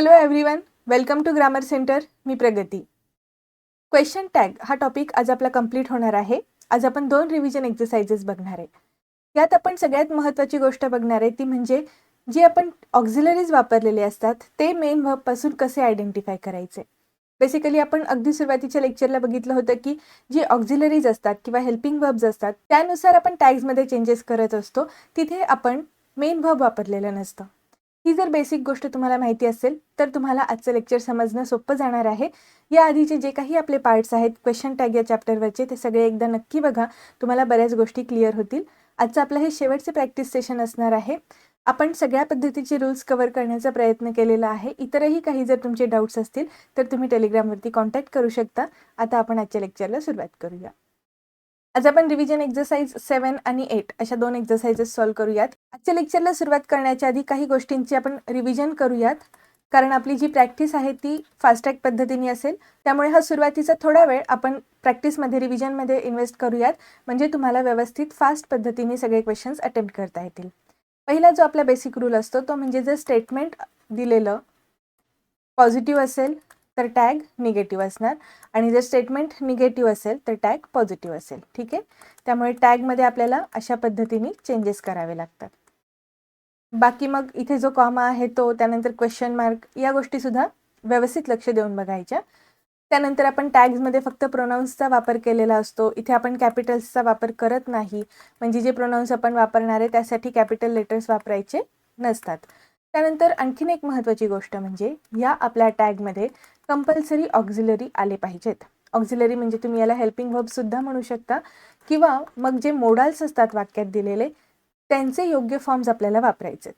Hello everyone welcome to grammar centre me Pragati. Question tag हा topic आज आपला complete होणार आहे. आज आपण दोन रिव्हिजन एक्सरसाइजेस बघणार आहे. यात आपण सगळ्यात महत्त्वाची गोष्ट बघणार आहे ती म्हणजे जी आपण ऑक्झिलरीज वापरलेले असतात ते मेन वर्बपासून कसे आयडेंटिफाय करायचे? बेसिकली आपण अगदी सुरुवातीच्या लेक्चरला बघितलं होतं की जी ऑक्झिलरीज असतात किंवा हेल्पिंग वर्ब्स असतात त्यानुसार आपण टॅग्समध्ये चेंजेस करत असतो तिथे आपण मेन वर्ब वापरलेलं नसतं. ही जर बेसिक गोष्ट तुम्हाला माहिती असेल तर तुम्हाला आजचं लेक्चर समजणं सोपं जाणार आहे. या आधीचे जे काही आपले पार्ट्स आहेत क्वेश्चन टॅग या चॅप्टरवरचे ते सगळे एकदा नक्की बघा. तुम्हाला बऱ्याच गोष्टी क्लिअर होतील. आजचं आपलं हे शेवटचे प्रॅक्टिस सेशन असणार आहे. आपण सगळ्या पद्धतीचे रूल्स कव्हर करण्याचा प्रयत्न केलेला आहे. इतरही काही जर तुमचे डाऊट्स असतील तर तुम्ही टेलिग्रामवरती कॉन्टॅक्ट करू शकता. आता आपण आजच्या लेक्चरला सुरुवात करूया. आज आपण रिव्हिजन एक्झरसाइज सेवन आणि एट अशा दोन एक्झरसाइजेस सॉल्व्ह करूयात. आजच्या लेक्चरला सुरुवात करण्याच्या आधी काही गोष्टींची आपण रिव्हिजन करूयात. कारण आपली जी प्रॅक्टिस आहे ती फास्ट्रॅक पद्धतीने असेल. त्यामुळे हा सुरुवातीचा थोडा वेळ आपण प्रॅक्टिसमध्ये रिव्हिजनमध्ये इन्व्हेस्ट करूयात. म्हणजे तुम्हाला व्यवस्थित फास्ट पद्धतीने सगळे क्वेश्चन्स अटेम्प्ट करता येतील. पहिला जो आपला बेसिक रूल असतो तो म्हणजे जर स्टेटमेंट दिलेलं पॉझिटिव्ह असेल तर टॅग निगेटिव्ह असणार. आणि जर स्टेटमेंट निगेटिव्ह असेल तर टॅग पॉझिटिव्ह असेल. ठीक आहे? त्यामुळे टॅगमध्ये आपल्याला अशा पद्धतीने चेंजेस करावे लागतात. बाकी मग इथे जो कॉमा आहे तो त्यानंतर क्वेश्चन मार्क या गोष्टीसुद्धा व्यवस्थित लक्ष देऊन बघायच्या. त्यानंतर आपण टॅग्समध्ये फक्त प्रोनाऊन्सचा वापर केलेला असतो. इथे आपण कॅपिटल्सचा वापर करत नाही. म्हणजे जे प्रोनाऊन्स आपण वापरणार आहे त्यासाठी कॅपिटल लेटर्स वापरायचे नसतात. त्यानंतर आणखीन एक महत्त्वाची गोष्ट म्हणजे या आपल्या टॅगमध्ये कंपल्सरी ऑक्झिलरी आले पाहिजेत. ऑक्झिलरी म्हणजे तुम्ही याला हेल्पिंग सुद्धा म्हणू शकता. किंवा मग जे मोडाल्स असतात वाक्यात दिलेले त्यांचे योग्य फॉर्म्स आपल्याला वापरायचे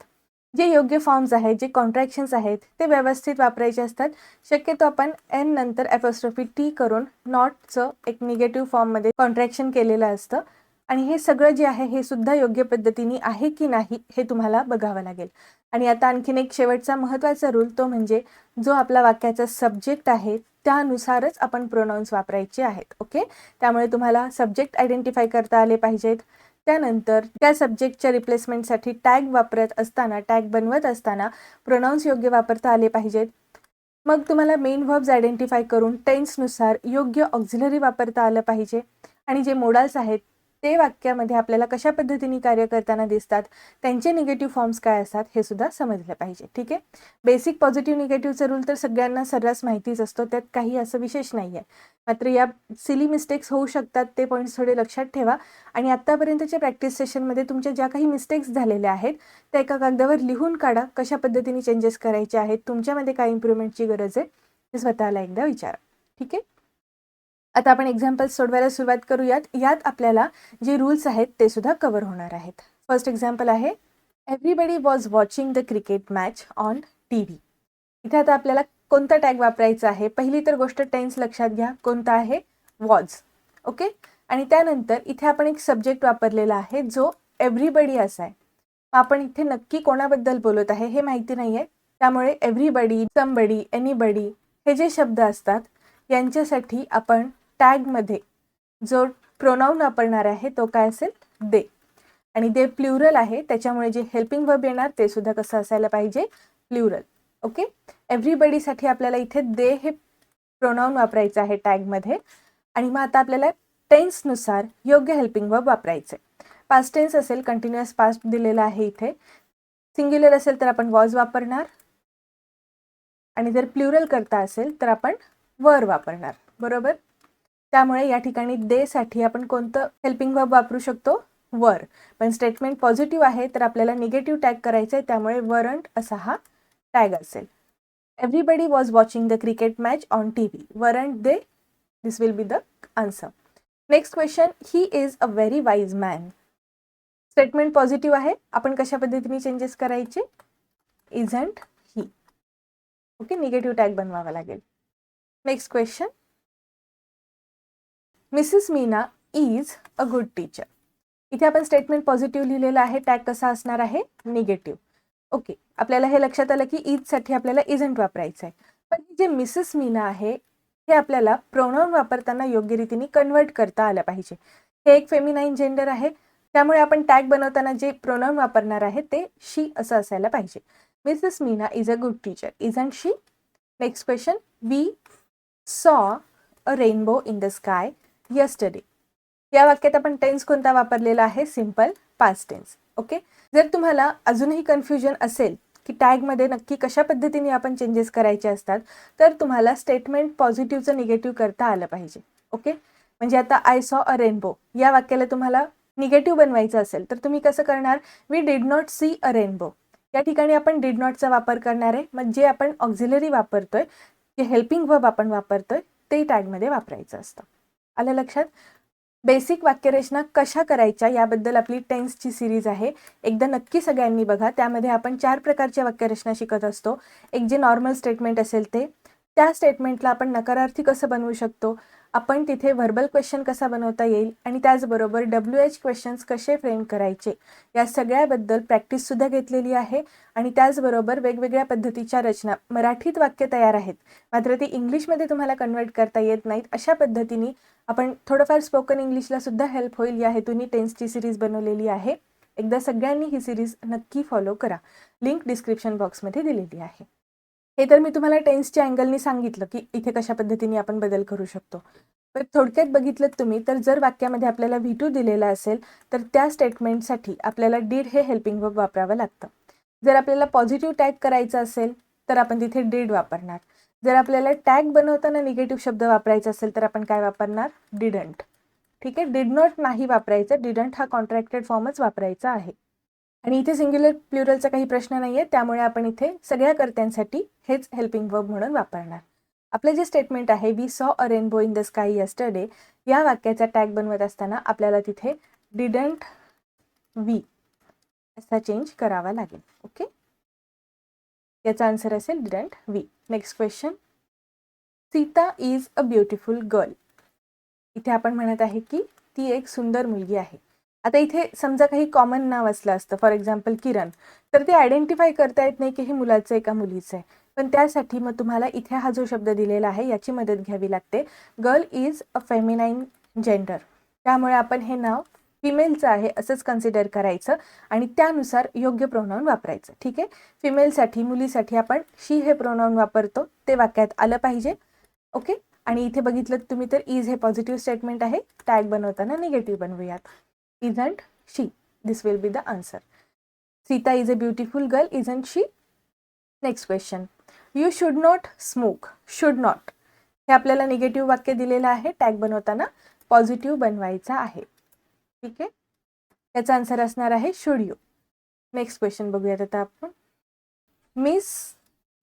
जे योग्य फॉर्म्स आहेत जे कॉन्ट्रॅक्शन्स आहेत ते व्यवस्थित वापरायचे असतात. शक्यतो आपण एन नंतर एपोस्ट्रॉफी टी करून नॉटचं एक निगेटिव्ह फॉर्ममध्ये कॉन्ट्रॅक्शन केलेलं असतं. आणि हे सगळं जे आहे हे सुद्धा योग्य पद्धतीने आहे की नाही हे तुम्हाला बघावं लागेल. आणि आता आणखीन एक शेवटचा महत्त्वाचा रूल तो म्हणजे जो आपला वाक्याचा सब्जेक्ट आहे त्यानुसारच आपण प्रोनाऊन्स वापरायचे आहेत ओके त्यामुळे तुम्हाला सब्जेक्ट आयडेंटिफाय करता आले पाहिजेत. त्यानंतर त्या सब्जेक्टच्या रिप्लेसमेंटसाठी टॅग वापरत असताना टॅग बनवत असताना प्रोनाऊन्स योग्य वापरता आले पाहिजेत. मग तुम्हाला मेन व्हर्ब्स आयडेंटिफाय करून टेन्सनुसार योग्य ऑक्झिलरी वापरता आलं पाहिजे. आणि जे मोडाल्स आहेत ते वाक्यामध्ये आपल्याला कशा पद्धतीने कार्य करताना दिसतात त्यांचे निगेटिव्ह फॉर्म्स काय असतात हे सुद्धा समजलं पाहिजे. ठीक आहे? बेसिक पॉझिटिव्ह निगेटिव्हचा रूल तर सगळ्यांना सर्रास माहितीच असतो त्यात काही असं विशेष नाही आहे मात्र या सिली मिस्टेक्स होऊ शकतात ते पॉईंट्स थोडे लक्षात ठेवा. आणि आत्तापर्यंतच्या प्रॅक्टिस सेशनमध्ये तुमच्या ज्या काही मिस्टेक्स झालेल्या आहेत त्या एका कागदावर लिहून काढा कशा पद्धतीने चेंजेस करायचे आहेत तुमच्यामध्ये काय इम्प्रूव्हमेंटची गरज आहे हे स्वतःला एकदा विचारा. ठीक आहे? आता आपण एक्झाम्पल सोडवायला सुरुवात करूयात. यात आपल्याला जे रूल्स आहेत ते सुद्धा कव्हर होणार आहेत. फर्स्ट एक्झाम्पल आहे everybody was watching the cricket match on T V इथे आता आपल्याला कोणता टॅग वापरायचा आहे? पहिली तर गोष्ट टेन्स लक्षात घ्या. कोणता आहे? वॉज ओके आणि त्यानंतर इथे आपण एक सब्जेक्ट वापरलेला आहे जो एव्हरीबडी असा आहे. आपण इथे नक्की कोणाबद्दल बोलत आहे हे माहिती नाही आहे त्यामुळे एव्हरीबडी समबडी एनीबडी हे जे शब्द असतात यांच्यासाठी आपण टॅगमध्ये जो प्रोनाऊन वापरणार आहे तो काय असेल? दे. आणि दे प्ल्युरल आहे त्याच्यामुळे जे हेल्पिंग वर्ब येणार ते सुद्धा कसं असायला पाहिजे? प्ल्युरल ओके एव्हरीबडीसाठी आपल्याला इथे दे हे प्रोनाऊन वापरायचं आहे टॅगमध्ये आणि मग आता आपल्याला टेन्सनुसार योग्य हेल्पिंग वर्ब वापरायचे पास्ट टेन्स असेल कंटिन्युअस पास्ट दिलेला आहे इथे. सिंग्युलर असेल तर आपण वॉज वापरणार. आणि जर प्ल्युरल करता असेल तर आपण वर वापरणार. बरोबर? त्यामुळे या ठिकाणी दे साठी आपण कोणतं हेल्पिंग वर्ब वापरू शकतो? वर. पण स्टेटमेंट पॉझिटिव्ह आहे तर आपल्याला निगेटिव्ह टॅग करायचं आहे त्यामुळे वरंट असा हा टॅग असेल. Everybody was watching the cricket match on T V weren't they. This will be the answer next question he is a very wise man statement positive आहे. आपण कशा पद्धतीने चेंजेस करायचे? Isn't he okay negative tag बनवावा लागेल. Next question Mrs Meena is a good teacher. इथे आपण statement positive लिहिलेलं आहे टॅग कसा असणार आहे? निगेटिव्ह. ओके आपल्याला हे लक्षात आलं की ईजसाठी आपल्याला इजंट वापरायचं आहे पण जे मिसेस मीना आहे हे आपल्याला प्रोनाऊन वापरताना योग्य रीतीने कन्वर्ट करता आलं पाहिजे. हे एक फेमिनाईन जेंडर आहे त्यामुळे आपण टॅग बनवताना जे प्रोनाऊन वापरणार आहे ते शी असं असायला पाहिजे. Mrs Meena is a good teacher. Isn't she next question we saw a rainbow in the sky yesterday या वाक्यात आपण टेन्स कोणता वापरलेला आहे? सिंपल पास्ट टेन्स ओके जर तुम्हाला अजूनही कन्फ्युजन असेल की टॅगमध्ये नक्की कशा पद्धतीने आपण चेंजेस करायचे असतात तर तुम्हाला स्टेटमेंट पॉझिटिव्हचं निगेटिव्ह करता आलं पाहिजे. ओके म्हणजे आता आय सॉ अ रेनबो या वाक्याला तुम्हाला निगेटिव्ह बनवायचं असेल तर तुम्ही कसं करणार? We did not see a rainbow या ठिकाणी आपण डिड नॉटचा वापर करणार आहे. मग जे आपण ऑक्झिलरी वापरतोय जे हेल्पिंग वर्ब आपण वापरतोय ते टॅगमध्ये वापरायचं असतं. आलं लक्षात? बेसिक वाक्यरचना कशा करायच्या याबद्दल आपली टेन्सची सिरीज आहे. एकदा नक्की सगळ्यांनी बघा. त्यामध्ये आपण चार प्रकारच्या वाक्यरचना शिकत असतो. एक जे नॉर्मल स्टेटमेंट असेल ते. त्या स्टेटमेंटला आपण नकारार्थी कसं बनवू शकतो? आपण तिथे व्हर्बल क्वेश्चन कसा बनवता येईल आणि त्याचबरोबर डब्ल्यू एच क्वेश्चन्स कसे फ्रेम करायचे या सगळ्याबद्दल प्रॅक्टिससुद्धा घेतलेली आहे. आणि त्याचबरोबर वेगवेगळ्या पद्धतीच्या रचना मराठीत वाक्य तयार आहेत. मात्र ती इंग्लिशमध्ये तुम्हाला कन्वर्ट करता येत नाहीत. अशा पद्धतीने आपण थोडंफार स्पोकन इंग्लिशला सुद्धा हेल्प होईल या हेतूने टेन्सची सिरीज बनवलेली आहे. एकदा सगळ्यांनी ही सिरीज नक्की फॉलो करा. लिंक डिस्क्रिप्शन बॉक्समध्ये दिलेली आहे. हे तर मी तुम्हाला टेन्सच्या अँगलनी सांगितलं की इथे कशा पद्धतीने आपण बदल करू शकतो. पण थोडक्यात बघितलं तुम्ही तर जर वाक्यामध्ये आपल्याला व्ही टू दिलेला असेल तर त्या स्टेटमेंटसाठी आपल्याला डीड हे हेल्पिंग वर्ब वापरावं लागतं. जर आपल्याला पॉझिटिव्ह टॅग करायचं असेल तर आपण तिथे डीड वापरणार. जर आपल्याला टॅग बनवताना निगेटिव्ह शब्द वापरायचा असेल तर आपण काय वापरणार? डिडंट ठीक आहे? डिड नॉट नाही वापरायचं. डिडंट हा कॉन्ट्रॅक्टेड फॉर्मच वापरायचा आहे. आणि इथे सिंग्युलर प्लुरलचा काही प्रश्न नाही आहे त्यामुळे आपण इथे सगळ्या कर्त्यांसाठी हेच हेल्पिंग वर्ब म्हणून वापरणार. आपलं जे स्टेटमेंट आहे we saw a rainbow in the sky yesterday या वाक्याचा टॅग बनवत असताना आपल्याला तिथे डिडंट वी असा चेंज करावा लागेल. ओके याचा आन्सर असेल didn't we next question Sita is a beautiful girl इथे आपण म्हणत आहे की ती एक सुंदर मुलगी आहे. आता इथे समजा काही कॉमन नाव असलं असतं फॉर एक्झाम्पल किरण तर ते आयडेंटिफाय करता येत नाही की हे मुलाचं आहे का मुलीचं आहे. पण त्यासाठी मग तुम्हाला इथे हा जो शब्द दिलेला आहे याची मदत घ्यावी लागते. Girl is a feminine gender त्यामुळे आपण हे नाव फिमेलचं आहे असंच कन्सिडर करायचं आणि त्यानुसार योग्य प्रोनाऊन वापरायचं. ठीक आहे? फिमेलसाठी मुलीसाठी आपण शी हे प्रोनाऊन वापरतो. ते वाक्यात आलं पाहिजे. ओके आणि इथे बघितलं तुम्ही तर इज हे पॉझिटिव्ह स्टेटमेंट आहे. टॅग बनवताना निगेटिव्ह बनवूयात. Isn't she this will be the answer Sita is a beautiful girl isn't she next question you should not smoke should not हे आपल्याला निगेटिव्ह वाक्य दिलेलं आहे. टॅग बनवताना पॉझिटिव्ह बनवायचा आहे. ठीक आहे? याचा आन्सर असणार आहे शुड यू नेक्स्ट क्वेश्चन बघूयात आता आपण. Miss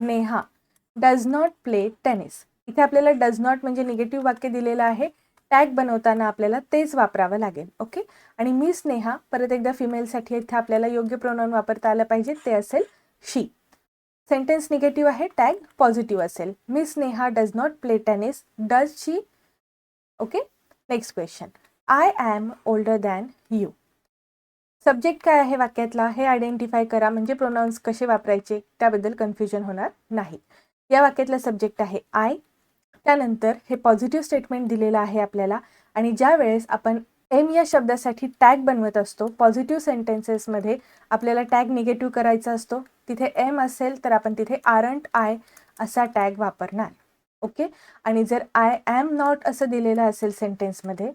Neha does not play tennis इथे आपल्याला डज नॉट म्हणजे निगेटिव्ह वाक्य दिलेलं आहे. टॅग बनवताना आपल्याला तेच वापरावं लागेल ओके आणि मी स्नेहा परत एकदा फिमेलसाठी इथे आपल्याला योग्य प्रोनाऊन वापरता आलं पाहिजे ते असेल शी सेंटेन्स निगेटिव्ह आहे टॅग पॉझिटिव्ह असेल. Miss Neha does not play tennis does she okay next question I am older than you subject काय आहे वाक्यातला? हे आयडेंटिफाय करा म्हणजे प्रोनाऊन्स कसे वापरायचे? त्याबद्दल कन्फ्युजन होणार नाही. या वाक्यातला सब्जेक्ट आहे आय त्यानंतर हे पॉझिटिव्ह स्टेटमेंट दिलेलं आहे आपल्याला. आणि ज्या वेळेस आपण एम या शब्दासाठी टॅग बनवत असतो पॉझिटिव्ह सेंटेन्सेसमध्ये आपल्याला टॅग निगेटिव्ह करायचा असतो तिथे एम असेल तर आपण तिथे आरंट आय असा टॅग वापरणार. ओके आणि जर आय ॲम नॉट असं दिलेलं असेल सेंटेन्समध्ये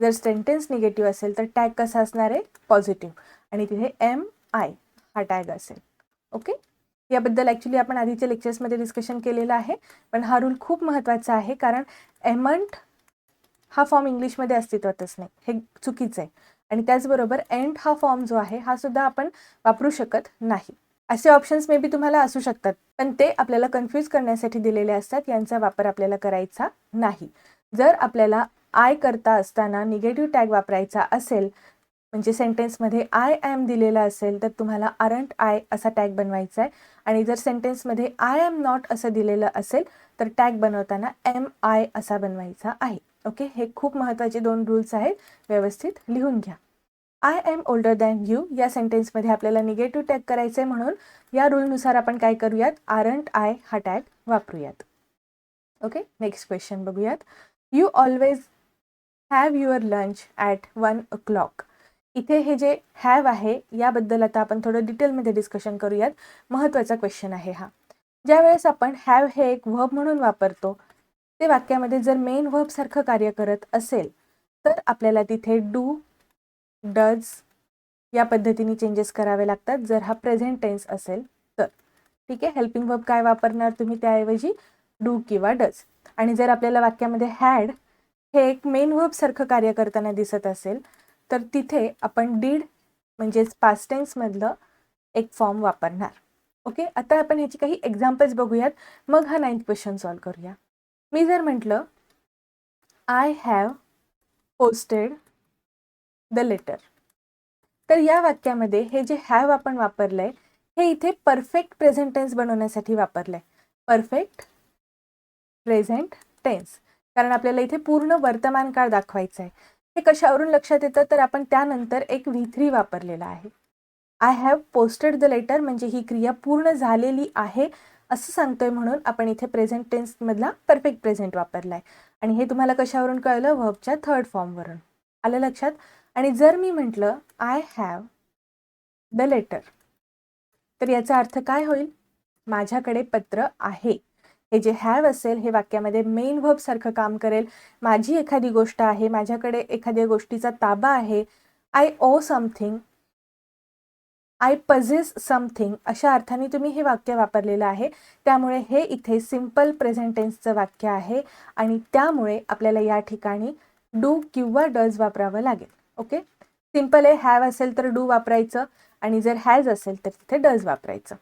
जर सेंटेन्स निगेटिव्ह असेल तर टॅग कसा असणार आहे? पॉझिटिव्ह आणि तिथे एम आय हा टॅग असेल. ओके याबद्दल ॲक्च्युली आपण आधीच्या लेक्चर्समध्ये डिस्कशन केलेलं आहे. पण हा रूल खूप महत्त्वाचा आहे कारण एमंट हा फॉर्म इंग्लिशमध्ये अस्तित्वातच नाही. हे चुकीचं आहे. आणि त्याचबरोबर एंड हा फॉर्म जो आहे हा सुद्धा आपण वापरू शकत नाही. असे ऑप्शन्स मे बी तुम्हाला असू शकतात पण ते आपल्याला कन्फ्यूज करण्यासाठी दिलेले असतात. यांचा वापर आपल्याला करायचा नाही. जर आपल्याला आय करता असताना निगेटिव्ह टॅग वापरायचा असेल म्हणजे सेंटेन्समध्ये आय ॲम दिलेला असेल तर तुम्हाला आरंट आय असा टॅग बनवायचा आहे. आणि जर सेंटेन्समध्ये आय एम नॉट असं दिलेलं असेल तर टॅग बनवताना एम आय असा बनवायचा आहे. ओके हे खूप महत्त्वाचे दोन रूल्स आहेत. व्यवस्थित लिहून घ्या. I am older than you या सेंटेन्समध्ये आपल्याला निगेटिव्ह टॅग करायचं आहे म्हणून या रूलनुसार आपण काय करूयात? आरंट आय हा टॅग वापरूयात. ओके नेक्स्ट क्वेश्चन बघूयात. You always have your lunch at one o'clock इथे हे जे हॅव आहे याबद्दल आता आपण थोडं डिटेलमध्ये डिस्कशन करूयात. महत्त्वाचा क्वेश्चन आहे हा. ज्यावेळेस आपण हॅव हे एक व्हब म्हणून वापरतो ते वाक्यामध्ये जर मेन व्हबसारखं कार्य करत असेल तर आपल्याला तिथे डू डज या पद्धतीने चेंजेस करावे लागतात. जर हा प्रेझेंट टेन्स असेल तर. ठीक आहे? हेल्पिंग वर्ब काय वापरणार तुम्ही त्याऐवजी? डू किंवा डज आणि जर आपल्याला वाक्यामध्ये हॅड हे एक मेन वर्ब सारखं कार्य करताना दिसत असेल तर तिथे आपण डीड म्हणजेच पास्ट टेन्समधलं एक फॉर्म वापरणार. ओके आता आपण ह्याची काही एक्झाम्पल्स बघूयात. मग हा नाईन्थ क्वेश्चन सॉल्व करूया. मी जर म्हटलं I have posted the letter तर या वाक्यामध्ये हे जे हॅव आपण वापरलंय हे इथे परफेक्ट प्रेझेंट टेन्स बनवण्यासाठी वापरलंय. परफेक्ट प्रेझेंट टेन्स कारण आपल्याला इथे पूर्ण वर्तमान काळ दाखवायचं आहे हे कशावरून लक्षात येतं? तर आपण त्यानंतर एक व्ही थ्री वापरलेला आहे. I have posted the letter म्हणजे ही क्रिया पूर्ण झालेली आहे असं सांगतोय म्हणून आपण इथे प्रेझेंट टेन्समधला परफेक्ट प्रेझेंट वापरला आहे आणि हे तुम्हाला कशावरून कळलं? व्हबच्या थर्ड फॉर्मवरून आलं लक्षात? आणि जर मी म्हटलं आय हॅव द लेटर तर याचा अर्थ काय होईल? माझ्याकडे पत्र आहे. हे जे हॅव असेल हे वाक्यामध्ये मेन व्हब सारखं काम करेल. माझी एखादी गोष्ट आहे माझ्याकडे एखाद्या गोष्टीचा ताबा आहे I owe something I possess something अशा अर्थाने तुम्ही हे वाक्य वापरलेलं आहे. त्यामुळे हे इथे सिंपल प्रेझेंटेन्सचं वाक्य आहे आणि त्यामुळे आपल्याला या ठिकाणी डू किंवा डज वापरावं लागेल. ओके सिंपल आहे हॅव असेल तर डू वापरायचं आणि जर हॅज असेल तर तिथे डज वापरायचं.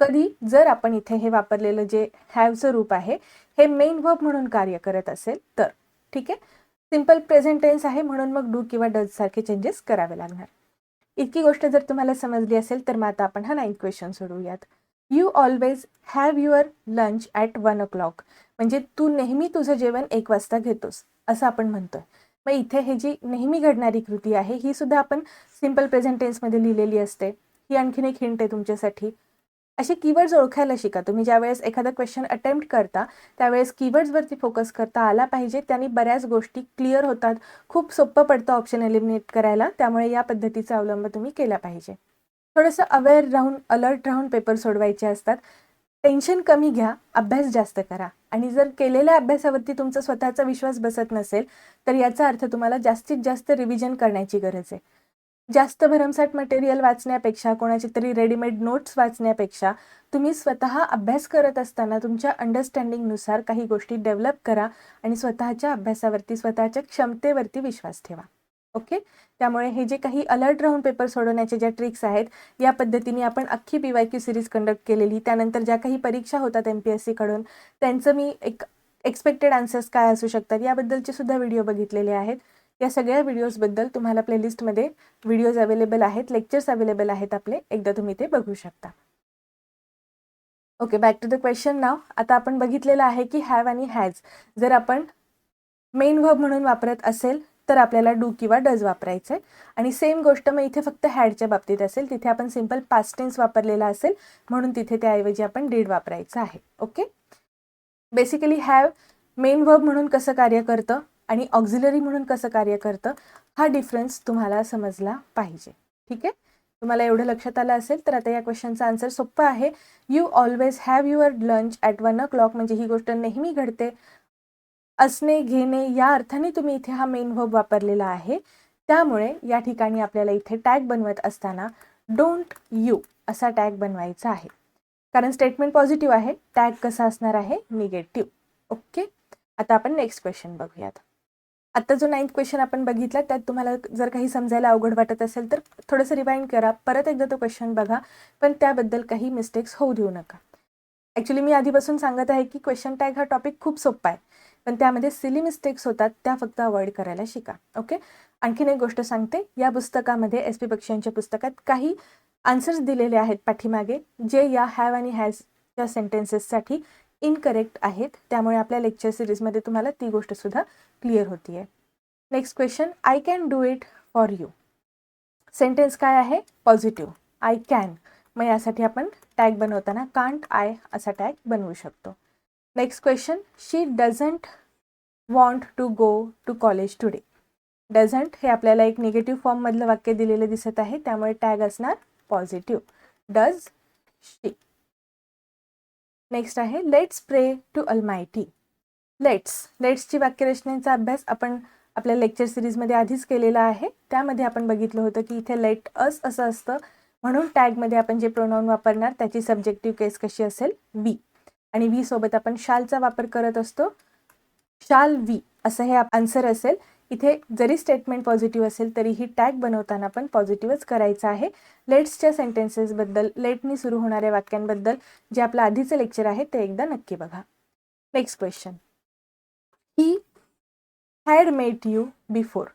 कधी जर आपण इथे हे वापरलेलं जे हॅवचं रूप आहे हे मेन वर्ब म्हणून कार्य करत असेल तर ठीक आहे? सिंपल प्रेझेंट टेन्स आहे म्हणून मग डू किंवा डज सारखे चेंजेस करावे लागणार. इतकी गोष्ट जर तुम्हाला समजली असेल तर मग आता आपण हा नाईन क्वेश्चन सोडवूयात. You always have your lunch at one o'clock म्हणजे तू नेहमी तुझं जेवण एक वाजता घेतोस असं आपण म्हणतोय. मग इथे हे जी नेहमी घडणारी कृती आहे ही सुद्धा आपण सिंपल प्रेझेंट टेन्समध्ये लिहिलेली असते. ही आणखीन एक हिंट आहे तुमच्यासाठी. असे कीवर्ड्स ओळखायला शिका. तुम्ही ज्यावेळेस एखादा क्वेश्चन अटेम्प्ट करता त्यावेळेस कीवर्ड्सवरती फोकस करता आला पाहिजे. त्यांनी बऱ्याच गोष्टी क्लिअर होतात. खूप सोपं पडतं ऑप्शन एलिमिनेट करायला. त्यामुळे या पद्धतीचा अवलंब तुम्ही केला पाहिजे. थोडंसं अवेअर राहून अलर्ट राहून पेपर सोडवायचे असतात. टेन्शन कमी घ्या. अभ्यास जास्त करा. आणि जर केलेल्या अभ्यासावरती तुमचा स्वतःचा विश्वास बसत नसेल तर याचा अर्थ तुम्हाला जास्तीत जास्त रिव्हिजन करण्याची गरज आहे. जास्त भरमसाठ मटेरियल वाचण्यापेक्षा कोणाची तरी रेडीमेड नोट्स वाचण्यापेक्षा तुम्ही स्वतः अभ्यास करत असताना तुमच्या अंडरस्टँडिंगनुसार काही गोष्टी डेव्हलप करा आणि स्वतःच्या अभ्यासावरती स्वतःच्या क्षमतेवरती विश्वास ठेवा. ओके त्यामुळे हे जे काही अलर्ट राहून पेपर सोडवण्याचे ज्या ट्रिक्स आहेत या पद्धतीने आपण अख्खी B Y Q series conduct केलेली त्यानंतर ज्या काही परीक्षा होतात एम पी एस सीकडून त्यांचं मी एक एक्सपेक्टेड आन्सर्स काय असू शकतात याबद्दलचे सुद्धा व्हिडिओ बघितलेले आहेत. या सगळ्या व्हिडिओजबद्दल तुम्हाला प्लेलिस्टमध्ये व्हिडिओज अवेलेबल आहेत लेक्चर्स अवेलेबल आहेत आपले. एकदा तुम्ही ते बघू शकता. Okay back to the question नाव आता आपण बघितलेलं आहे की हॅव आणि हॅज जर आपण मेन व्हब म्हणून वापरत असेल तर आपल्याला डू किंवा डज वापरायचं आहे आणि सेम गोष्ट मग इथे फक्त हॅडच्या बाबतीत असेल. तिथे आपण सिंपल पास्टेन्स वापरलेला असेल म्हणून तिथे त्याऐवजी आपण डीड वापरायचं आहे. Okay basically have main verb म्हणून कसं कार्य करतं? आणि ऑक्झिलरी म्हणून कसं कार्य करतं हा डिफरन्स तुम्हाला समजला पाहिजे. ठीक आहे? तुम्हाला एवढं लक्षात आलं असेल तर आता या क्वेश्चनचा आन्सर सोप्पा आहे. You always have your lunch at one o'clock म्हणजे ही गोष्ट नेहमी घडते. असणे घेणे या अर्थाने तुम्ही इथे हा मेन व्हब वापरलेला आहे. त्यामुळे या ठिकाणी आपल्याला इथे टॅग बनवत असताना डोंट यू असा टॅग बनवायचा आहे. कारण स्टेटमेंट पॉझिटिव्ह आहे टॅग कसा असणार आहे? निगेटिव्ह ओके आता आपण नेक्स्ट क्वेश्चन बघूयात. आता जो नाईन्थ क्वेश्चन आपण बघितला त्यात तुम्हाला जर काही समजायला अवघड वाटत असेल तर थोडंसं रिवाइंड करा. परत एकदा तो क्वेश्चन बघा. पण त्याबद्दल काही मिस्टेक्स होऊ देऊ नका. ॲक्च्युली मी आधीपासून सांगत आहे की क्वेश्चन टॅग हा टॉपिक खूप सोपा आहे. पण त्यामध्ये सिली मिस्टेक्स होतात त्या फक्त अवॉइड करायला शिका. ओके आणखीन एक गोष्ट सांगते. या पुस्तकामध्ये एस पी बक्षी पुस्तकात काही आन्सर्स दिलेले आहेत पाठीमागे जे या हॅव आणि हॅजच्या सेंटेन्सेससाठी इनकरेक्ट आहेत. त्यामुळे आपल्या लेक्चर सिरीजमध्ये तुम्हाला ती गोष्टसुद्धा क्लिअर होती आहे next question I can do it for you sentence काय आहे? पॉझिटिव्ह आय कॅन मग यासाठी आपण टॅग बनवताना कांट आय असा टॅग बनवू शकतो. Next question she doesn't want to go to college today doesn't हे आपल्याला एक निगेटिव्ह फॉर्ममधलं वाक्य दिलेलं दिसत आहे. त्यामुळे टॅग असणार पॉझिटिव्ह डज शी नेक्स्ट आहे let's pray to almighty let's लेट्सची वाक्यरचनेचा अभ्यास आपण आपल्या लेक्चर सिरीजमध्ये आधीच केलेला आहे. त्यामध्ये आपण बघितलं होतं की इथे लेट अस असं असतं. म्हणून टॅगमध्ये आपण जे प्रोनाऊन वापरणार त्याची सब्जेक्टिव्ह केस कशी असेल? वी आणि वी सोबत आपण शालचा वापर करत असतो. शाल वी असं हे आन्सर असेल. इथे जरी स्टेटमेंट पॉझिटिव्ह असेल तरीही टॅग बनवताना पण पॉझिटिव्हच करायचं आहे. लेट्सच्या सेंटेन्सेसबद्दल लेटनी सुरू होणाऱ्या वाक्यांबद्दल जे आपलं आधीचं लेक्चर आहे ते एकदा नक्की बघा. Next question he had met you before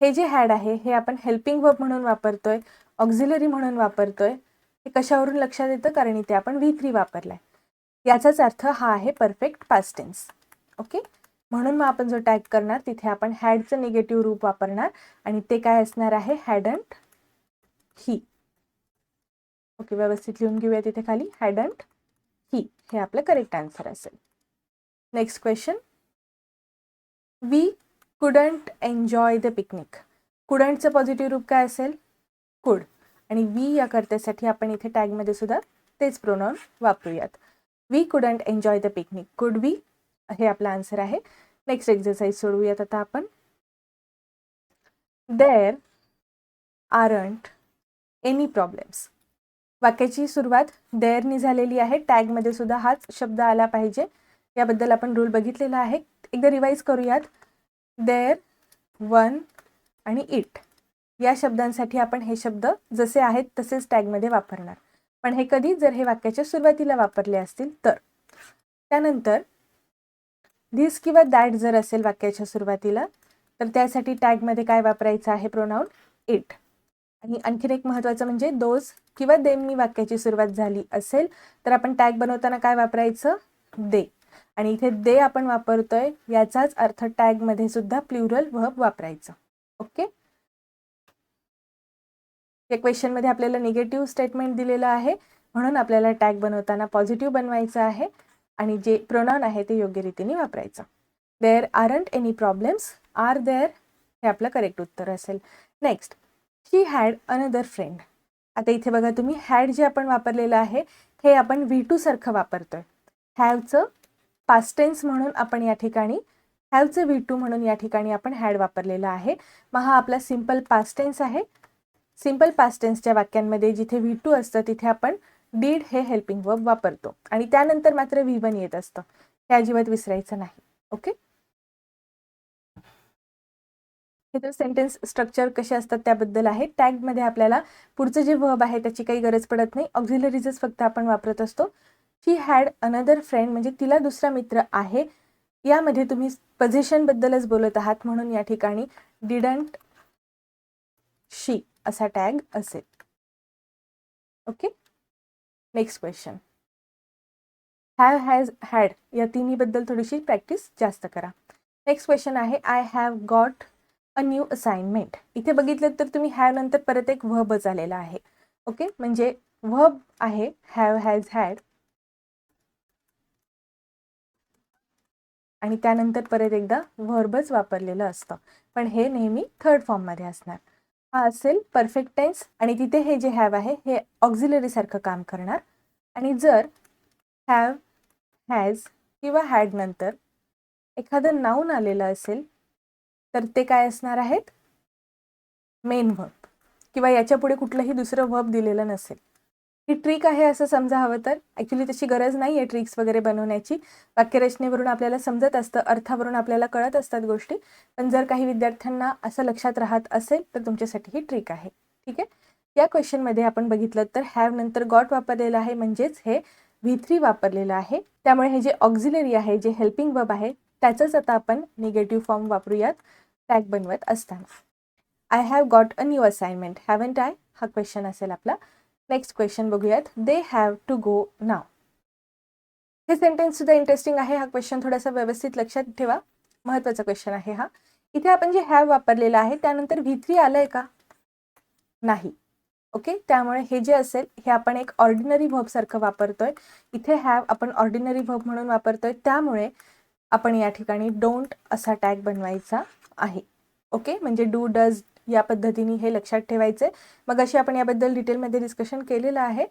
हे जे हॅड आहे हे आपण हेल्पिंग वर्ब म्हणून वापरतोय ऑक्झिलरी म्हणून वापरतोय हे कशावरून लक्षात येतं? कारण इथे आपण व्ही थ्री वापरलाय. याचाच अर्थ हा आहे परफेक्ट पास्टेन्स ओके म्हणून मग आपण जो टॅग करणार तिथे आपण हॅडचं निगेटिव्ह रूप वापरणार आणि ते काय असणार आहे? हॅडंट ही ओके व्यवस्थित लिहून घेऊया तिथे खाली. हॅडंट ही हे आपलं करेक्ट आन्सर असेल. Next question we couldn't enjoy the picnic कुडंटचं positive रूप काय असेल? कुड आणि वी या कर्त्यासाठी आपण इथे टॅगमध्ये सुद्धा तेच प्रोनाऊन वापरूयात. We couldn't enjoy the picnic could we हे आपला आन्सर आहे. नेक्स्ट एक्झरसाइज सोडवूयात आता आपण. देअर आरंट एनी प्रॉब्लेम्स वाक्याची सुरुवात देअरनी झालेली आहे. टॅगमध्ये सुद्धा हाच शब्द आला पाहिजे. याबद्दल आपण रूल बघितलेला आहे. एकदा रिवाईज करूयात. देअर वन आणि इट या शब्दांसाठी आपण हे शब्द जसे आहेत तसेच टॅगमध्ये वापरणार. पण हे कधी जर हे वाक्याच्या सुरुवातीला वापरले असतील तर. त्यानंतर धिस किंवा दॅट जर असेल वाक्याच्या सुरुवातीला तर त्यासाठी टॅगमध्ये काय वापरायचं आहे प्रोनाऊन इट आणि आणखीन एक महत्त्वाचं म्हणजे दोज किंवा देमनी वाक्याची सुरुवात झाली असेल तर आपण टॅग बनवताना काय वापरायचं? दे आणि इथे दे आपण वापरतोय याचाच अर्थ टॅगमध्ये सुद्धा प्ल्युरल व्हब वापरायचं. ओके या क्वेश्चनमध्ये आपल्याला निगेटिव्ह स्टेटमेंट दिलेलं आहे म्हणून आपल्याला टॅग बनवताना पॉझिटिव्ह बनवायचं आहे. आणि जे प्रोनाऊन आहे ते योग्य रीतीने वापरायचं. There aren't any problems are there हे आपलं करेक्ट उत्तर असेल. Next she had another friend आता इथे बघा तुम्ही हॅड जे आपण वापरलेलं आहे हे आपण व्ही टू सारखं वापरतोय. हॅवचं पास्टेन्स म्हणून आपण या ठिकाणी हॅवचं व्ही टू म्हणून या ठिकाणी आपण हॅड वापरलेला आहे. मग हा आपला सिंपल पास्टेन्स आहे. सिंपल पास्टेन्सच्या वाक्यांमध्ये जिथे व्ही टू असतं तिथे आपण डीड हे हेल्पिंग वर्ब वापरतो. आणि त्यानंतर मात्र व्ही वन येत असतं. हे अजिबात विसरायचं नाही. ओके हे तर सेंटेन्स स्ट्रक्चर कसे असतात त्याबद्दल आहे. टॅगमध्ये आपल्याला पुढचं जे वर्ब आहे त्याची काही गरज पडत नाही. ऑक्झिलरीजच फक्त आपण वापरत असतो. शी हॅड अनदर फ्रेंड म्हणजे तिला दुसरा मित्र आहे. यामध्ये तुम्ही पोझिशनबद्दलच बोलत आहात म्हणून या ठिकाणी डिडंट शी असा टॅग असेल. Okay next question have has had या तिन्हीबद्दल थोडीशी प्रॅक्टिस जास्त करा. नेक्स्ट क्वेश्चन आहे I have got a new assignment इथे बघितलं तर तुम्ही हॅव नंतर परत एक व्हबच आलेला आहे. ओके म्हणजे व्हब आहे हॅव हॅज हॅड आणि त्यानंतर परत एकदा व्हर्बच वापरलेलं असतं. पण हे नेहमी थर्ड फॉर्ममध्ये असणार. हा असेल परफेक्ट टेन्स आणि तिथे हे जे हॅव आहे हे ऑक्झिलरीसारखं काम करणार. आणि जर हॅव हॅज किंवा हॅड नंतर एखादं नाऊन आलेलं असेल तर ते काय असणार आहेत? मेन व्हर्ब किंवा याच्यापुढे कुठलंही दुसरं व्हर्ब दिलेलं नसेल. ही ट्रिक आहे असं समजा हवं तर. ॲक्च्युली तशी गरज नाही आहे ट्रिक्स वगैरे बनवण्याची. वाक्यरचनेवरून आपल्याला समजत असतं अर्थावरून आपल्याला कळत असतात गोष्टी. पण जर काही विद्यार्थ्यांना असं लक्षात राहत असेल तर तुमच्यासाठी ही ट्रिक आहे. ठीक आहे? या क्वेश्चनमध्ये आपण बघितलं तर हॅव नंतर गॉट वापरलेलं आहे म्हणजेच हे व्ही थ्री वापरलेलं आहे. त्यामुळे हे जे ऑक्झिलरी आहे जे हेल्पिंग वर्ब आहे त्याचंच आता आपण निगेटिव्ह फॉर्म वापरूयात. टॅग बनवत असताना. I have got a new assignment haven't I हा क्वेश्चन असेल आपला. नेक्स्ट क्वेश्चन बघूयात. दे हॅव टू गो नाव हे सेंटेन्स सुद्धा इंटरेस्टिंग आहे. हा क्वेश्चन थोडासा व्यवस्थित लक्षात ठेवा. महत्त्वाचा क्वेश्चन आहे हा. इथे आपण जे हॅव वापरलेलं आहे त्यानंतर व्ही आलंय का? नाही. ओके त्यामुळे हे जे असेल हे आपण एक ऑर्डिनरी व्हब सारखं वापरतोय. इथे हॅव आपण ऑर्डिनरी व्हब म्हणून वापरतोय. त्यामुळे आपण या ठिकाणी डोंट असा टॅग बनवायचा आहे. ओके म्हणजे डू डज या पद्धतीने हे लक्षात ठेवायचं मग अशी आपण याबद्दल डिटेलमध्ये डिस्कशन केलेलं आहे.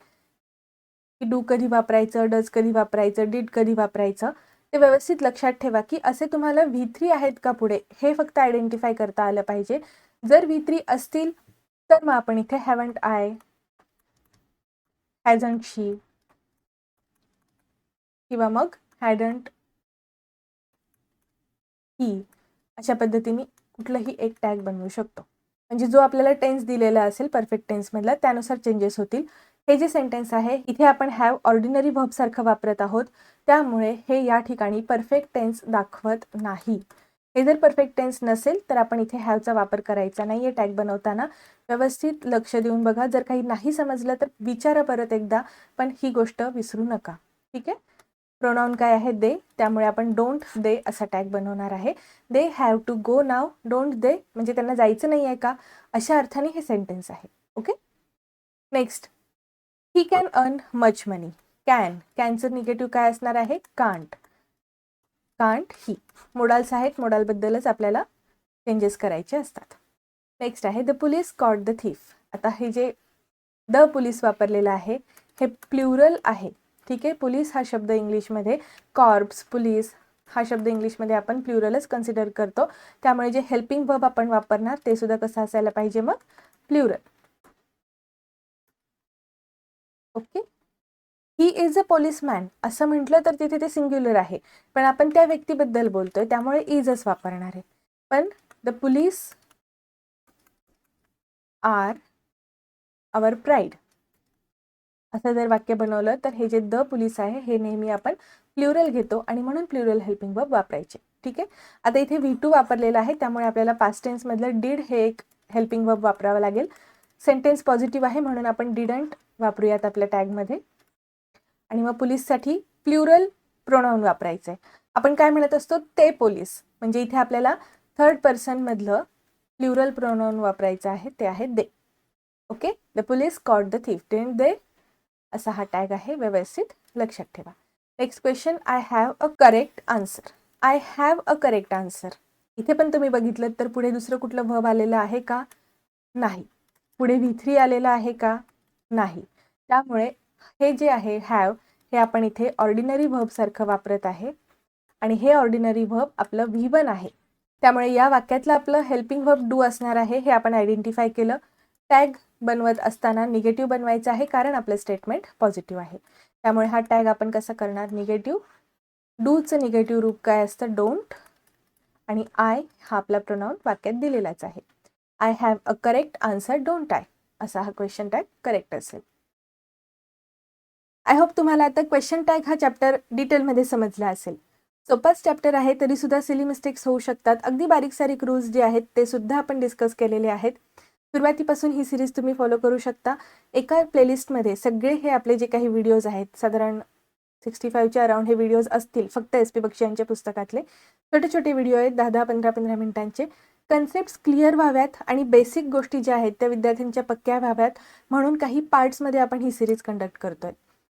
की डू कधी वापरायचं डज कधी वापरायचं डीड कधी वापरायचं ते व्यवस्थित लक्षात ठेवा की असे तुम्हाला व्ही थ्री आहेत का पुढे हे फक्त आयडेंटिफाय करता आलं पाहिजे. जर व्ही थ्री असतील तर मग आपण इथे हॅवंट आय हॅझंट शी किंवा मग हॅडंट ही अशा पद्धतीने कुठलंही एक टॅग बनवू शकतो. म्हणजे जो आपल्याला टेन्स दिलेला असेल परफेक्ट टेन्समधला त्यानुसार चेंजेस होतील. हे जे सेंटेन्स आहे इथे आपण हॅव ऑर्डिनरी सारखं वापरत आहोत. त्यामुळे हे या ठिकाणी परफेक्ट टेन्स दाखवत नाही. हे जर परफेक्ट टेन्स नसेल तर आपण इथे हॅवचा वापर करायचा नाही आहे टॅग बनवताना. व्यवस्थित लक्ष देऊन बघा. जर काही नाही समजलं तर विचारा परत एकदा. पण ही गोष्ट विसरू नका. ठीक आहे? प्रोनाऊन काय आहे? दे त्यामुळे आपण डोंट दे असा टॅग बनवणार आहे. They have to go now don't they म्हणजे त्यांना जायचं नाही आहे का? अशा अर्थाने हे सेंटेन्स आहे. Okay next he can earn much money can कॅनचं negative काय असणार आहे? कांट कांट ही मोडाल्स आहेत. मोडालबद्दलच आपल्याला चेंजेस करायचे असतात. नेक्स्ट आहे. The police caught the thief आता हे जे द पोलीस वापरलेलं आहे हे प्ल्युरल आहे. ठीक आहे? पोलीस हा शब्द इंग्लिशमध्ये. कॉर्प्स पोलीस हा शब्द इंग्लिशमध्ये आपण प्ल्युरलच कन्सिडर करतो. त्यामुळे जे हेल्पिंग वर्ब आपण वापरणार ते सुद्धा कसं असायला पाहिजे मग? Plural okay he is a policeman असं म्हटलं तर तिथे ते सिंग्युलर आहे. पण आपण त्या व्यक्तीबद्दल बोलतोय त्यामुळे इजच वापरणार आहे. पण the police are our pride असं जर वाक्य बनवलं तर हे जे द पुलिस आहे हे नेहमी आपण प्ल्युरल घेतो आणि म्हणून प्ल्युरल हेल्पिंग वर्ब वापरायचे. ठीक आहे? आता इथे व्ही टू वापरलेलं आहे त्यामुळे आपल्याला पास्ट टेन्समधलं डीड हे एक हेल्पिंग वर्ब वापरावं लागेल. सेंटेन्स पॉझिटिव्ह आहे म्हणून आपण डिडंट वापरूयात आपल्या टॅगमध्ये आणि मग पोलीससाठी प्ल्युरल प्रोनाऊन वापरायचं आहे आपण काय म्हणत असतो? ते पोलीस. म्हणजे इथे आपल्याला थर्ड पर्सनमधलं प्ल्युरल प्रोनाऊन वापरायचं आहे ते आहे they okay the police caught the thief they असा हा टॅग आहे व्यवस्थित लक्षात ठेवा. Next question I have a correct answer I have a correct answer इथे पण तुम्ही बघितलं तर पुढे दुसरं कुठलं व्हब आलेलं आहे का? नाही. पुढे व्ही थ्री आलेलं आहे का? नाही. त्यामुळे हे जे आहे हॅव हे आपण इथे ऑर्डिनरी सारखं वापरत आहे. आणि हे ऑर्डिनरी व्हब आपलं व्ही वन आहे. त्यामुळे या वाक्यातलं आपलं हेल्पिंग व्हब डू असणार आहे हे आपण आयडेंटिफाय केलं. टॅग बनवत असताना निगेटिव्ह बनवायचं आहे कारण आपलं स्टेटमेंट पॉझिटिव्ह आहे. त्यामुळे हा टॅग आपण कसं करणार? निगेटिव्ह डूचं निगेटिव्ह रूप काय असतं? डोंट आणि आय हा आपला प्रोनाऊन वाक्यात दिलेलाच आहे. I have a correct answer don't I असा हा क्वेश्चन टॅग करेक्ट असेल. आय होप तुम्हाला आता क्वेश्चन टॅग हा चॅप्टर डिटेलमध्ये समजला असेल. सोपाच चॅप्टर आहे तरी सुद्धा सिली मिस्टेक्स होऊ शकतात. अगदी बारीक सारीक रूल्स जे आहेत ते सुद्धा आपण डिस्कस केलेले आहेत. सुरुवातीपासून ही सिरीज तुम्ही फॉलो करू शकता. एका प्लेलिस्टमध्ये सगळे हे आपले जे काही व्हिडिओज आहेत साधारण सिक्स्टी फाईव्हच्या अराउंड हे व्हिडिओज असतील फक्त एस पी बक्षी यांच्या पुस्तकातले. छोटे छोटे व्हिडिओ आहेत दहा दहा पंधरा पंधरा मिनिटांचे. कन्सेप्ट क्लिअर व्हाव्यात आणि बेसिक गोष्टी ज्या आहेत त्या विद्यार्थ्यांच्या पक्क्या व्हाव्यात. म्हणून काही पार्ट्समध्ये आपण ही सिरीज कंडक्ट करतोय.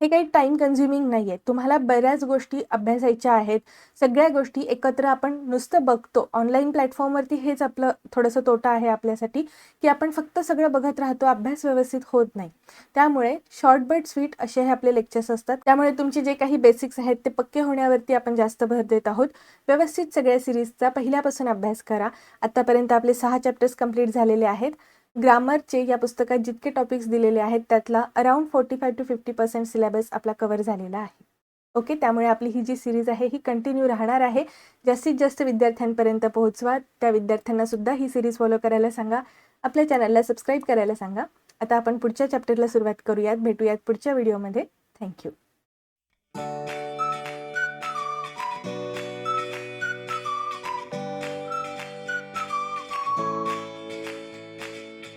हे काही टाईम कन्झ्युमिंग नाही आहे तुम्हाला बऱ्याच गोष्टी अभ्यासायच्या आहेत. सगळ्या गोष्टी एकत्र आपण नुसतं बघतो. ऑनलाईन प्लॅटफॉर्मवरती हेच आपलं थोडंसं तोटा आहे आपल्यासाठी की आपण फक्त सगळं बघत राहतो. अभ्यास व्यवस्थित होत नाही. त्यामुळे शॉर्ट बट स्वीट असे हे आपले लेक्चर्स असतात. त्यामुळे तुमचे जे काही बेसिक्स आहेत ते पक्के होण्यावरती आपण जास्त भर देत आहोत. व्यवस्थित सगळ्या सिरीजचा पहिल्यापासून अभ्यास करा. आत्तापर्यंत आपले सहा चॅप्टर्स कंप्लीट झालेले आहेत. ग्रामरचे या पुस्तकात जितके टॉपिक्स दिलेले आहेत त्यातला around forty five to fifty percent syllabus आपला कवर झालेला आहे. ओके त्यामुळे आपली ही जी सिरीज आहे ही कंटिन्यू राहणार आहे. जास्तीत जास्त विद्यार्थ्यांपर्यंत पोहोचवा. त्या विद्यार्थ्यांना सुद्धा ही सिरीज फॉलो करायला सांगा. आपल्या चॅनलला सबस्क्राईब करायला सांगा. आता आपण पुढच्या चॅप्टरला सुरुवात करूयात. भेटूयात पुढच्या व्हिडिओमध्ये थँक्यू